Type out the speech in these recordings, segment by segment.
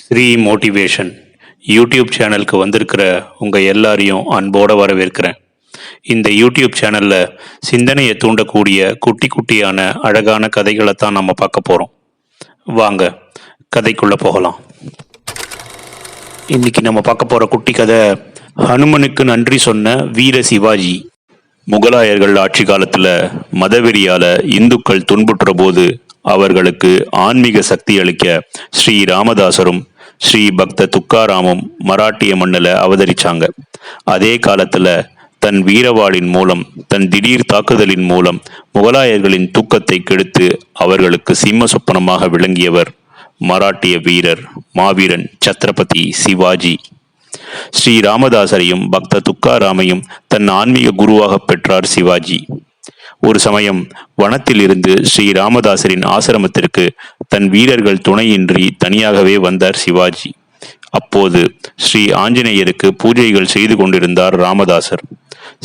Sri motivation YouTube சேனலுக்கு வந்திருக்கிற உங்கள் எல்லாரையும் அன்போடு வரவேற்கிறேன். இந்த யூடியூப் சேனலில் சிந்தனையை தூண்டக்கூடிய குட்டி குட்டியான அழகான கதைகளை தான் நம்ம பார்க்க போகிறோம் வாங்க கதைக்குள்ளே போகலாம். இன்றைக்கி நம்ம பார்க்க போகிற குட்டி கதை ஹனுமனுக்கு நன்றி சொன்ன வீர சிவாஜி. முகலாயர்கள் ஆட்சி காலத்தில் மதவெறியால இந்துக்கள் துன்புற்ற போது அவர்களுக்கு ஆன்மீக சக்தி அளிக்க ஸ்ரீ ராமதாசரும் ஸ்ரீ பக்த துக்காராமும் மராட்டிய மண்ணில் அவதரிச்சாங்க. அதே காலத்துல தன் வீரவாளின் மூலம் தன் திடீர் தாக்குதலின் மூலம் முகலாயர்களின் தூக்கத்தை கெடுத்து அவர்களுக்கு சிம்ம சொப்பனமாக விளங்கியவர் மராட்டிய வீரர் மாவீரன் சத்ரபதி சிவாஜி. ஸ்ரீ ராமதாசரையும் பக்த துக்காராமையும் தன் ஆன்மீக குருவாக பெற்றார் சிவாஜி. ஒரு சமயம் வனத்தில் இருந்து ஸ்ரீ ராமதாசரின் ஆசிரமத்திற்கு தன் வீரர்கள் துணையின்றி தனியாகவே வந்தார் சிவாஜி. அப்போது ஸ்ரீ ஆஞ்சநேயருக்கு பூஜைகள் செய்து கொண்டிருந்தார் ராமதாசர்.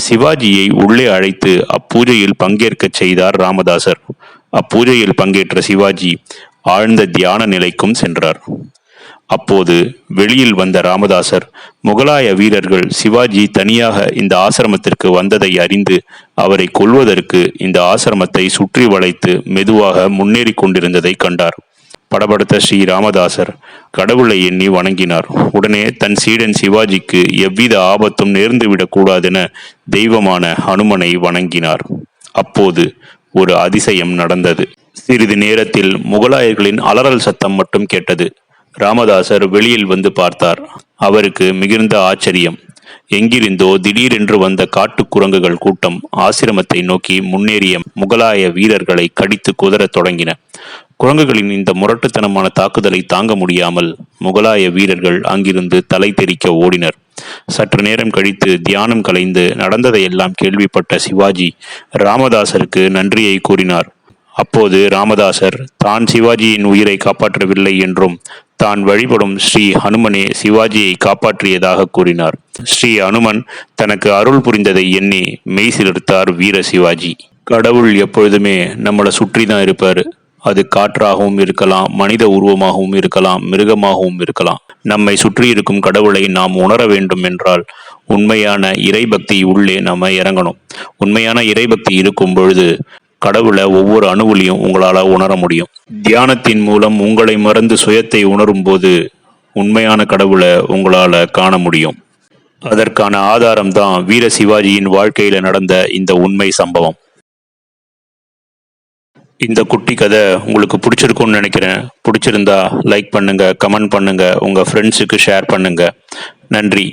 சிவாஜியை உள்ளே அழைத்து அப்பூஜையில் பங்கேற்கச் செய்தார் ராமதாசர். அப்பூஜையில் பங்கேற்ற சிவாஜி ஆழ்ந்த தியான நிலைக்கும் சென்றார். அப்போது வெளியில் வந்த ராமதாசர் முகலாய வீரர்கள் சிவாஜி தனியாக இந்த ஆசிரமத்திற்கு வந்ததை அறிந்து அவரை கொல்வதற்கு இந்த ஆசிரமத்தை சுற்றி வளைத்து மெதுவாக முன்னேறி கொண்டிருந்ததை கண்டார். படபடுத்த ஸ்ரீ ராமதாசர் கடவுளை எண்ணி வணங்கினார். உடனே தன் சீடன் சிவாஜிக்கு எவ்வித ஆபத்தும் நேர்ந்துவிடக்கூடாதென தெய்வமான ஹனுமனை வணங்கினார். அப்போது ஒரு அதிசயம் நடந்தது. சிறிது நேரத்தில் முகலாயர்களின் அலறல் சத்தம் மட்டும் கேட்டது. ராமதாசர் வெளியில் வந்து பார்த்தார். அவருக்கு மிகுந்த ஆச்சரியம். எங்கிருந்தோ திடீரென்று வந்த காட்டுக் குரங்குகள் கூட்டம் ஆசிரமத்தை நோக்கி முன்னேறிய முகலாய வீரர்களை கடித்து குதறத் தொடங்கின. குரங்குகளின் இந்த முரட்டுத்தனமான தாக்குதலை தாங்க முடியாமல் முகலாய வீரர்கள் அங்கிருந்து தலை தெறிக்க ஓடினர். சற்று நேரம் கழித்து தியானம் கலைந்து நடந்ததையெல்லாம் கேள்விப்பட்ட சிவாஜி ராமதாசருக்கு நன்றியை கூறினார். அப்போது ராமதாசர் தான் சிவாஜியின் உயிரை காப்பாற்றவில்லை என்றும் தான் வழிபடும் ஸ்ரீ ஹனுமனே சிவாஜியை காப்பாற்றியதாக கூறினார். ஸ்ரீ ஹனுமன் தனக்கு அருள் புரிந்ததை எண்ணி மெய் சிலிர்த்தார் வீர சிவாஜி. கடவுள் எப்பொழுதுமே நம்மளை சுற்றி தான் இருப்பார். அது காற்றாகவும் இருக்கலாம் மனித உருவமாகவும் இருக்கலாம் மிருகமாகவும் இருக்கலாம். நம்மை சுற்றி இருக்கும் கடவுளை நாம் உணர வேண்டும் என்றால் உண்மையான இறைபக்தி உள்ளே நம்ம இறங்கணும். உண்மையான இறைபக்தி இருக்கும் பொழுது கடவுளை ஒவ்வொரு அணுவிலையும் உங்களால் உணர முடியும். தியானத்தின் மூலம் உங்களை மறந்து சுயத்தை உணரும் போது உண்மையான கடவுளை உங்களால் காண முடியும். அதற்கான ஆதாரம் தான் வீர சிவாஜியின் வாழ்க்கையில் நடந்த இந்த உண்மை சம்பவம். இந்த குட்டி கதை உங்களுக்கு பிடிச்சிருக்கும்னு நினைக்கிறேன். பிடிச்சிருந்தா லைக் பண்ணுங்க கமெண்ட் பண்ணுங்க உங்க ஃப்ரெண்ட்ஸுக்கு ஷேர் பண்ணுங்க. நன்றி.